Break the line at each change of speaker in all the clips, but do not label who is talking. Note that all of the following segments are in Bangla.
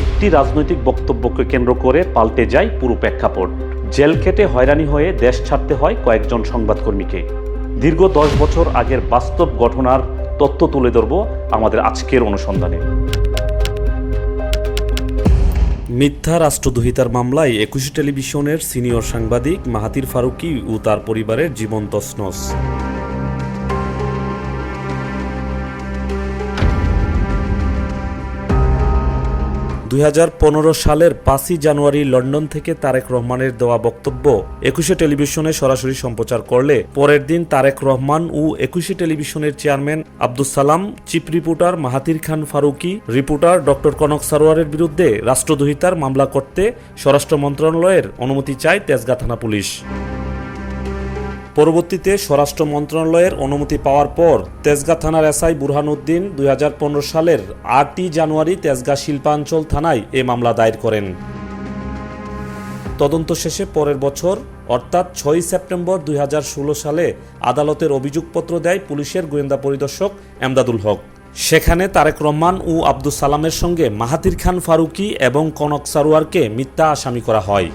একটি রাজনৈতিক বক্তব্যকে কেন্দ্র করে পাল্টে যায় পুরো প্রেক্ষাপট। জেল খেটে হয়রানি হয়ে দেশ ছাড়তে হয় কয়েকজন সংবাদকর্মীকে। দীর্ঘ দশ বছর আগের বাস্তব ঘটনার তথ্য তুলে ধরব আমাদের আজকের অনুসন্ধানে। মিথ্যা রাষ্ট্রদ্রোহিতার মামলায় একুশে টেলিভিশনের সিনিয়র সাংবাদিক মাহাতির ফারুকি ও তার পরিবারের জীবন তছনছ দুই হাজার পনেরো সালের পাঁচই জানুয়ারি লন্ডন থেকে তারেক রহমানের দেওয়া বক্তব্য, একুশে টেলিভিশনে সরাসরি সম্প্রচার করলে পরের দিন তারেক রহমান ও একুশে টেলিভিশনের chairman Abdul Salam, chief reporter Mahatir Khan Faruki, reporter doctor Konok সারোয়ারের বিরুদ্ধে রাষ্ট্রদ্রোহিতার মামলা করতে স্বরাষ্ট্র মন্ত্রণালয়ের অনুমতি চায় তেজগা থানা পুলিশ। পরবর্তীতে স্বরাষ্ট্র মন্ত্রণালয়ের অনুমতি পাওয়ার পর তেজগা থানার এসআই বুরহানুদ্দিন দুই হাজার পনেরো সালের আটই জানুয়ারি তেজগা শিল্পাঞ্চল থানায় এ মামলা দায়ের করেন। তদন্ত শেষে পরের বছর, অর্থাৎ ছয়ই সেপ্টেম্বর দুই হাজার ষোলো সালে আদালতের অভিযোগপত্র দেয় পুলিশের গোয়েন্দা পরিদর্শক এমদাদুল হক। সেখানে তারেক রহমান ও আব্দুল সালামের সঙ্গে মাহাতির খান ফারুকি এবং কনক সারোয়ারকে মিথ্যা আসামি করা হয়।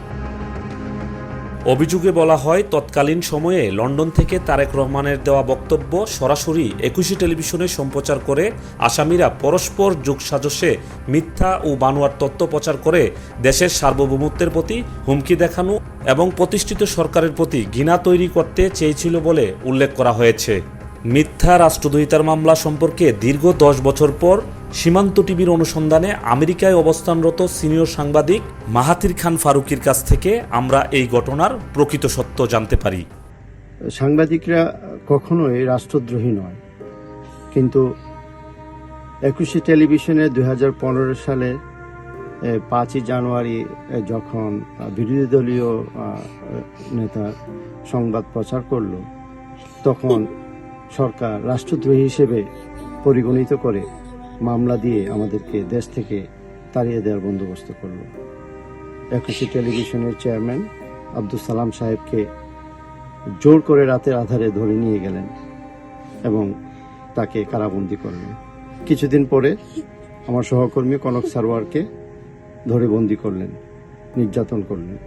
অভিযোগে বলা হয়, তৎকালীন সময়ে লন্ডন থেকে তারেক রহমানের দেওয়া বক্তব্য সরাসরি একুশে টেলিভিশনে সম্প্রচার করে আসামিরা পরস্পর যোগসাজশে মিথ্যা ও বানোয়ার তত্ত্ব প্রচার করে দেশের সার্বভৌমত্বের প্রতি হুমকি দেখানো এবং প্রতিষ্ঠিত সরকারের প্রতি ঘৃণা তৈরি করতে চেয়েছিল বলে উল্লেখ করা হয়েছে। মিথ্যা রাষ্ট্রদ্রোহিতার মামলা সম্পর্কে দীর্ঘ দশ বছর পর সীমান্ত টিভির অনুসন্ধানে আমেরিকায় অবস্থানরত সিনিয়র সাংবাদিক মাহাতির খান ফারুকির কাছ থেকে আমরা এই ঘটনার প্রকৃত সত্য জানতে পারি।
সাংবাদিকরা কখনোই রাষ্ট্রদ্রোহী নয়। কিন্তু একুশে টেলিভিশনে দুই হাজার পনেরো সালে পাঁচই জানুয়ারি যখন বিরোধী দলীয় নেতা সংবাদ প্রচার করল, তখন সরকার রাষ্ট্রদ্রোহী হিসেবে পরিগণিত করে মামলা দিয়ে আমাদেরকে দেশ থেকে তাড়িয়ে দেওয়ার বন্দোবস্ত করল। একুশে টেলিভিশনের চেয়ারম্যান আব্দুল সালাম সাহেবকে জোর করে রাতের আধারে ধরে নিয়ে গেলেন এবং তাকে কারাবন্দি করলেন। কিছুদিন পরে আমার সহকর্মী কনক সারোয়ারকে ধরে বন্দি করলেন, নির্যাতন করলেন।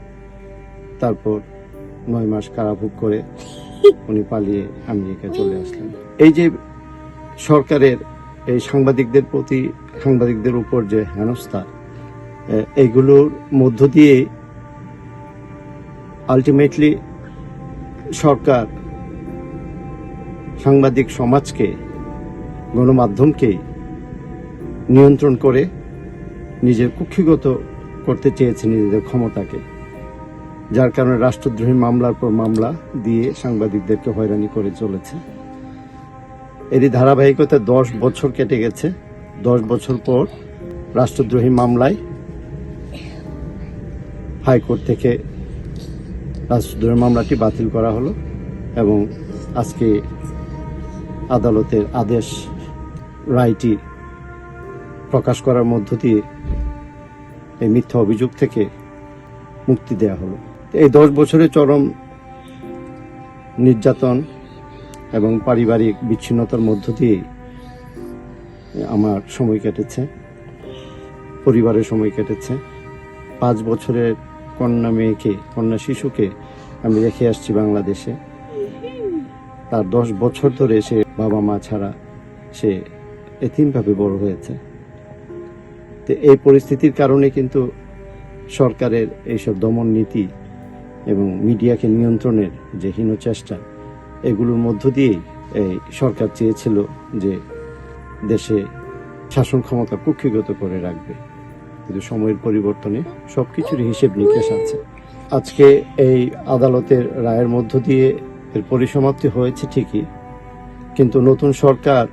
তারপর নয় মাস কারাভোগ করে উনি পালিয়ে আমেরিকায় চলে আসলেন। এই যে সরকারের এই সাংবাদিকদের প্রতি সাংবাদিকদের উপর যে হেনস্থা এইগুলোর মধ্য দিয়ে আলটিমেটলি সরকার সাংবাদিক সমাজকে গণমাধ্যমকে নিয়ন্ত্রণ করে নিজের কুক্ষিগত করতে চেয়েছে নিজেদের ক্ষমতাকে। যার কারণে রাষ্ট্রদ্রোহী মামলার পর মামলা দিয়ে সাংবাদিকদেরকে হয়রানি করে চলেছে। এরই ধারাবাহিকতা দশ বছর কেটে গেছে। দশ বছর পর রাষ্ট্রদ্রোহী মামলায় হাইকোর্ট থেকে রাষ্ট্রদ্রোহী মামলাটি বাতিল করা হলো এবং আজকে আদালতের আদেশ রায়টি প্রকাশ করার মধ্য দিয়ে এই মিথ্যা অভিযোগ থেকে মুক্তি দেয়া হলো। এই দশ বছরে চরম নির্যাতন এবং পারিবারিক বিচ্ছিন্নতার মধ্য দিয়ে আমার সময় কেটেছে, পরিবারের সময় কেটেছে। পাঁচ বছরের কন্যা মেয়েকে, কন্যা শিশুকে আমি রেখে আসছি বাংলাদেশে। তার দশ বছর ধরে সে বাবা মা ছাড়া সে এতিমভাবে বড় হয়েছে। তো এই পরিস্থিতির কারণে কিন্তু সরকারের এইসব দমন নীতি এবং মিডিয়াকে নিয়ন্ত্রণের যে হীন চেষ্টা, এগুলোর মধ্য দিয়েই এই সরকার চেয়েছিল যে দেশে শাসন ক্ষমতা কুক্ষিগত করে রাখবে। কিন্তু সময়ের পরিবর্তনে সবকিছুর হিসেব নিকেশ আছে। আজকে এই আদালতের রায়ের মধ্য দিয়ে এর পরিসমাপ্তি হয়েছে ঠিকই, কিন্তু নতুন সরকার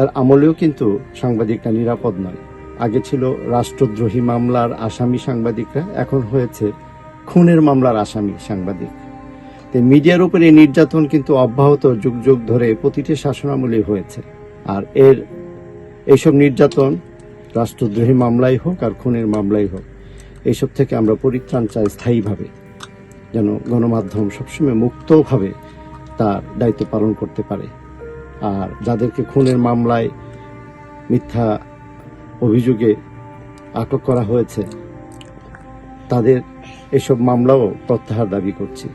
আর আমলেও কিন্তু সাংবাদিকরা নিরাপদ নয়। আগে ছিল রাষ্ট্রদ্রোহী মামলার আসামি সাংবাদিকরা, এখন হয়েছে খুনের মামলার আসামি সাংবাদিক। মিডিয়ার উপরে এই নির্যাতন কিন্তু অব্যাহত যুগ যুগ ধরে প্রতিটি শাসনামলে হয়েছে। আর এর এইসব নির্যাতন রাষ্ট্রদ্রোহী মামলাই হোক আর খুনের মামলাই হোক, এইসব থেকে আমরা পরিত্রাণ চাই স্থায়ীভাবে। যেন গণমাধ্যম সবসময় মুক্তভাবে তার দায়িত্ব পালন করতে পারে। আর যাদেরকে খুনের মামলায় মিথ্যা অভিযোগে আটক করা হয়েছে, তাদের এসব মামলাও প্রত্যাহার দাবি করছি।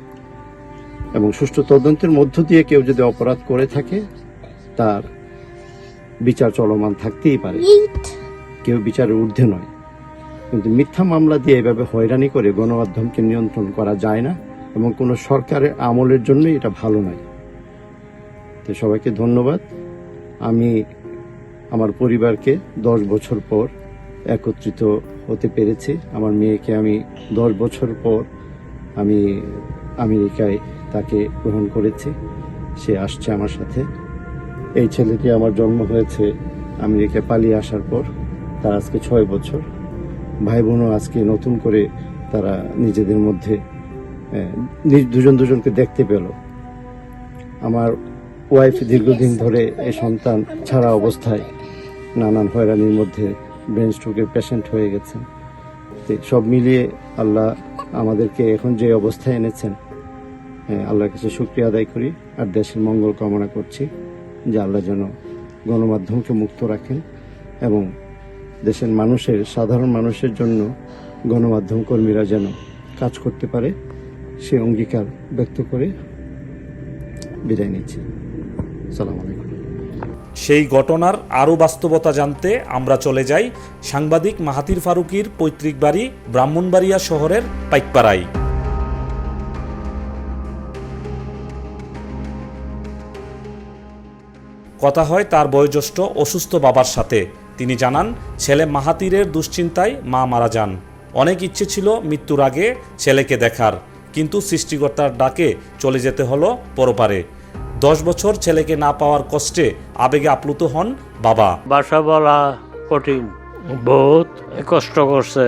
এবং সুষ্ঠু তদন্তের মধ্য দিয়ে কেউ যদি অপরাধ করে থাকে তার বিচার চলমান থাকতেই পারে। কেউ বিচারের ঊর্ধ্বে নয়। কিন্তু মিথ্যা মামলা দিয়ে এভাবে হয়রানি করে গণমাধ্যমকে নিয়ন্ত্রণ করা যায় না এবং কোনো সরকারের আমলের জন্যই এটা ভালো নয়। তো সবাইকে ধন্যবাদ। আমি আমার পরিবারকে দশ বছর পর একত্রিত হতে পেরেছি। আমার মেয়েকে আমি দশ বছর পর আমি আমেরিকায় তাকে গ্রহণ করেছি। সে আসছে আমার সাথে। এই ছেলেটি আমার জন্ম হয়েছে আমেরিকায় পালিয়ে আসার পর। তার আজকে ছয় বছর। ভাই বোনও আজকে নতুন করে তারা নিজেদের মধ্যে দুজন দুজনকে দেখতে পেল। আমার ওয়াইফ দীর্ঘদিন ধরে এই সন্তান ছাড়া অবস্থায় নানান হয়রানির মধ্যে ব্রেন স্ট্রোকের পেশেন্ট হয়ে গেছেন। সব মিলিয়ে আল্লাহ আমাদেরকে এখন যে অবস্থায় এনেছেন আল্লাহর কাছে শুক্রিয়া আদায় করি আর দেশের মঙ্গল কামনা করছি যে আল্লাহ যেন গণমাধ্যমকে মুক্ত রাখেন এবং দেশের মানুষের, সাধারণ মানুষের জন্য গণমাধ্যম কর্মীরা যেন কাজ করতে পারে, সে অঙ্গীকার ব্যক্ত করে বিদায় নিচ্ছি। সালাম আলাইকুম।
সেই ঘটনার আরও বাস্তবতা জানতে আমরা চলে যাই সাংবাদিক মাহাতির ফারুকির পৈতৃক বাড়ি ব্রাহ্মণবাড়িয়া শহরের পাইকপাড়ায়। কথা হয় তার বয়োজ্যেষ্ঠ অসুস্থ বাবার সাথে। তিনি জানান, ছেলে মাহাতিরের দুশ্চিন্তায় মা মারা যান। অনেক ইচ্ছে ছিল মৃত্যুর আগে ছেলেকে দেখার, কিন্তু সৃষ্টিকর্তার ডাকে চলে যেতে হলো পরপারে। দশ বছর ছেলেকে না পাওয়ার কষ্টে আবেগে আপ্লুত হন বাবা।
বাসা বলা কঠিন। বহুত কষ্ট করছে।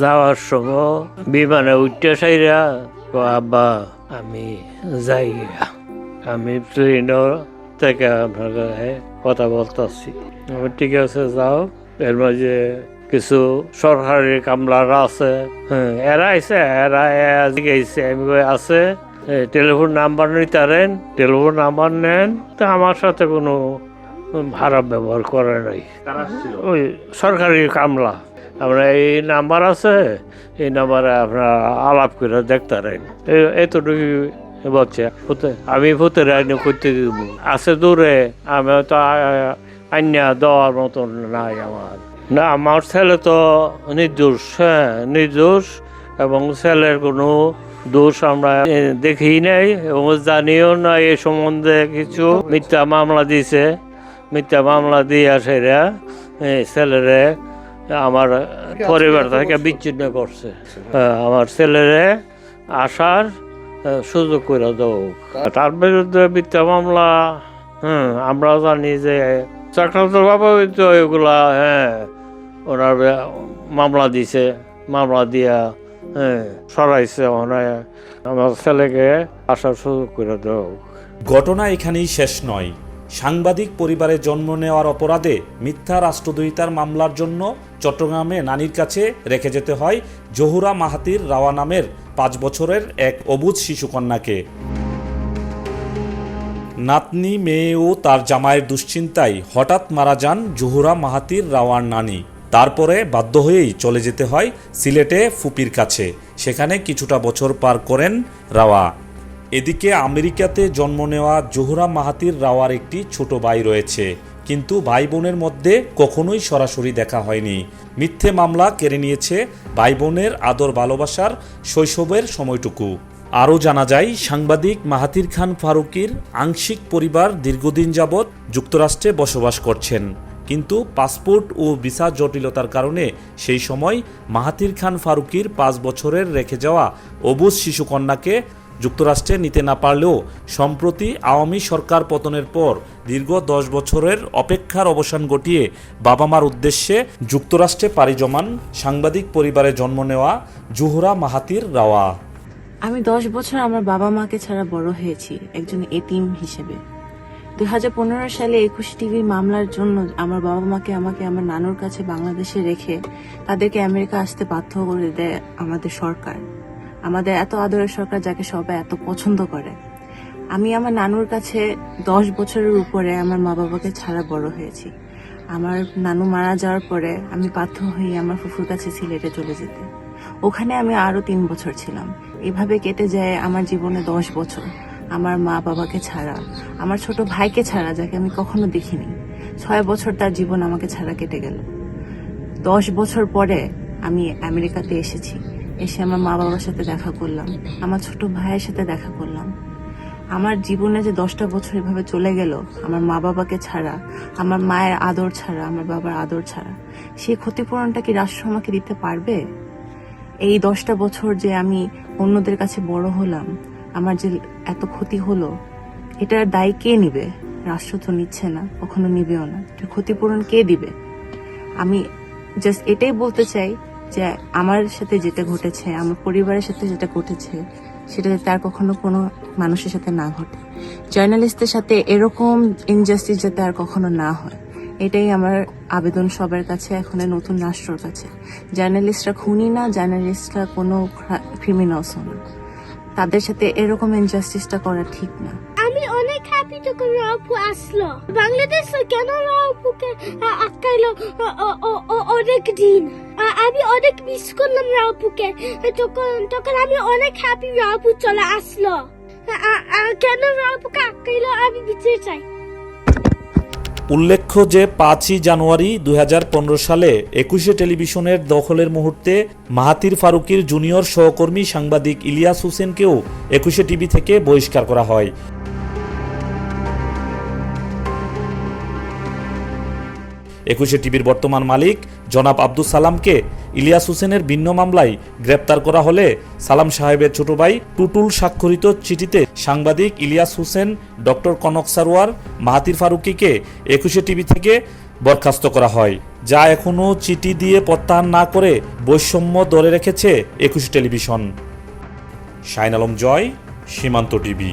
যাওয়ার সময় বিমানে উঠতে সাইরা আব্বা, আমি যাই আমি ট্রেনের থেকে আপনার কথা বলতেছি। আমি ঠিক আছে, যাও। এর মাঝে কিছু সরকারি কামলারা আছে। হ্যাঁ এরা আইসে এরা জিজ্ঞাসে আমি আছে? টেলিফোন নাম্বার নিতারেন টেলিফোন নাম্বার নেন, তা আমার সাথে কোনো খারাপ ব্যবহার করে নাই। ওই সরকারি কামলা। আমরা এই নাম্বার আছে, এই নাম্বারে আপনার আলাপ করে দেখতে পারেন এতটুকু বলছে আমি ফুতের আইনে করতে দিব। আছে দূরে, আমি তো আইনা দেওয়ার মতন নাই আমার। না, আমার ছেলে তো নির্দোষ হ্যাঁ নির্দোষ এবং ছেলের কোনো দোষ আমরা দেখি নাই এবং জানিও না এ সম্বন্ধে কিছু। মিথ্যা মামলা দিছে মিথ্যা মামলা দিয়ে সেরা ছেলেরে আমার পরিবার থেকে বিচ্ছিন্ন করছে। হ্যাঁ, আমার ছেলেরে আসার সুযোগ করে দাও। তার বিরুদ্ধে মিথ্যা মামলা হুম আমরা জানি যে চক্রান্ত বাবা তো এগুলা হ্যাঁ ওনার মামলা দিছে মামলা দিয়া হ্যাঁ সরাইছে ওনার আমার ছেলেকে আসার সুযোগ করে
ঘটনা এখানেই শেষ নয়। সাংবাদিক পরিবারে জন্ম নেওয়ার অপরাধে মিথ্যা রাষ্ট্রদ্রোহিতার মামলার জন্য চট্টগ্রামে নানির কাছে রেখে যেতে হয় জহুরা মাহাতির রাওয়া নামের পাঁচ বছরের এক অবুধ শিশুকন্যাকে। নাতনি, মেয়ে ও তার জামাইয়ের দুশ্চিন্তায় হঠাৎ মারা যান জহুরা মাহাতির রাওয়ার নানি। তারপরে বাধ্য হয়েই চলে যেতে হয় সিলেটে ফুপির কাছে। সেখানে কিছুটা বছর পার করেন রাওয়া। এদিকে আমেরিকাতে জন্ম নেওয়া জোহরা মাহাতির রাওয়ার একটি ছোট ভাই রয়েছে। কিন্তু ভাই বোনের মধ্যে কখনোই সরাসরি দেখা হয়নি। মিথ্যে মামলা কেড়ে নিয়েছে ভাই বোনের আদর ভালোবাসার শৈশবের সময়টুকু। আরও জানা যায়, সাংবাদিক মাহাতির খান ফারুকির আংশিক পরিবার দীর্ঘদিন যাবৎ যুক্তরাষ্ট্রে বসবাস করছেন। কিন্তু পাসপোর্ট ও ভিসা জটিলতার কারণে সেই সময় মাহাতির খান ফারুকির পাঁচ বছরের রেখে যাওয়া অবুজ শিশুকন্যাকে যুক্তরাষ্ট্রে নিতে না পারলেও সম্প্রতি আওয়ামী সরকার পতনের পর দীর্ঘ দশ বছরের অপেক্ষার অবসান ঘটিয়ে বাবা মার উদ্দেশ্যে যুক্তরাষ্ট্রে পাড়ি জমান সাংবাদিক পরিবারে জন্ম নেওয়া জুহরা মাহাতির রাওয়া।
আমি দশ বছর আমার বাবা মাকে ছাড়া বড় হয়েছি, একজন এতিম হিসেবে। দুই হাজার পনেরো সালে একুশ টিভির মামলার জন্য আমার বাবা মাকে, আমাকে, আমার নানুর কাছে বাংলাদেশে রেখে তাদেরকে আমেরিকা আসতে বাধ্য করে দেয় আমাদের সরকার। আমাদের এত আদরের সরকার যাকে সবাই এত পছন্দ করে। আমি আমার নানুর কাছে দশ বছরের উপরে আমার মা বাবাকে ছাড়া বড় হয়েছি। আমার নানু মারা যাওয়ার পরে আমি বাধ্য হয়ে আমার ফুফুর কাছে সিলেটে চলে যেতে। ওখানে আমি আরও তিন বছর ছিলাম। এভাবে কেটে যায় আমার জীবনে দশ বছর। আমার মা বাবাকে ছাড়া, আমার ছোট ভাইকে ছাড়া যাকে আমি কখনো দেখিনি। ছয় বছর তার জীবন আমাকে ছাড়া কেটে গেল। দশ বছর পরে আমি আমেরিকাতে এসেছি। এসে আমার মা বাবার সাথে দেখা করলাম, আমার ছোট ভাইয়ের সাথে দেখা করলাম। আমার জীবনে যে দশটা বছর এভাবে চলে গেল, আমার মা বাবাকে ছাড়া, আমার মায়ের আদর ছাড়া, আমার বাবার আদর ছাড়া সেই ক্ষতিপূরণটা কি রাষ্ট্র আমাকে দিতে পারবে? এই দশটা বছর যে আমি অন্যদের কাছে বড় হলাম, আমার যে এত ক্ষতি হলো? এটার দায় কে নিবে? রাষ্ট্র তো নিচ্ছে না, কখনো নিবেও না। এটার ক্ষতিপূরণ কে দিবে? আমি জাস্ট এটাই বলতে চাই যে আমার সাথে যেটা ঘটেছে, আমার পরিবারের সাথে যেটা ঘটেছে সেটা যাতে আর কখনো কোনো মানুষের সাথে না ঘটে। জার্নালিস্টদের সাথে এরকম ইনজাস্টিস যাতে আর কখনো না হয়, এটাই আমার আবেদন সবার কাছে এখন নতুন রাষ্ট্রর কাছে। জার্নালিস্টরা খুনি না, জার্নালিস্টরা কোনো ক্রিমিনালসও না। তাদের সাথে এরকম ইনজাস্টিসটা করা ঠিক না।
আমি অনেক হ্যাপি যখন রাপু আসলো। বাংলাদেশ কেন রাপুকে আটকাইলো? অনেক দিন। আমি অনেক মিস করলাম রাপুকে তখন তখন আমি অনেক হ্যাপি রাপু চলে আসলো। কেন রাপুকে আটকাইলো আমি বিচার চাই।
উল্লেখ্য যে পাঁচই জানুয়ারি দু হাজার পনেরো সালে একুশে টেলিভিশনের দখলের মুহূর্তে মাহাতির ফারুকির জুনিয়র সহকর্মী সাংবাদিক ইলিয়াস হোসেনকেও একুশে টিভি থেকে বহিষ্কার করা হয়। একুশে টিভির বর্তমান মালিক জনাব আব্দুল সালামকে ইলিয়াস হোসেনের ভিন্ন মামলায় গ্রেপ্তার করা হলে সালাম সাহেবের ছোট ভাই টুটুল স্বাক্ষরিত চিঠিতে সাংবাদিক ইলিয়াস হোসেন, ডক্টর কনক সারোয়ার মাহাতির ফারুকিকে একুশে টিভি থেকে বরখাস্ত করা হয়, যা এখনও চিঠি দিয়ে প্রত্যাহার না করে বৈষম্য ধরে রেখেছে একুশে টেলিভিশন। শাইন আলম জয়, সীমান্ত টিভি।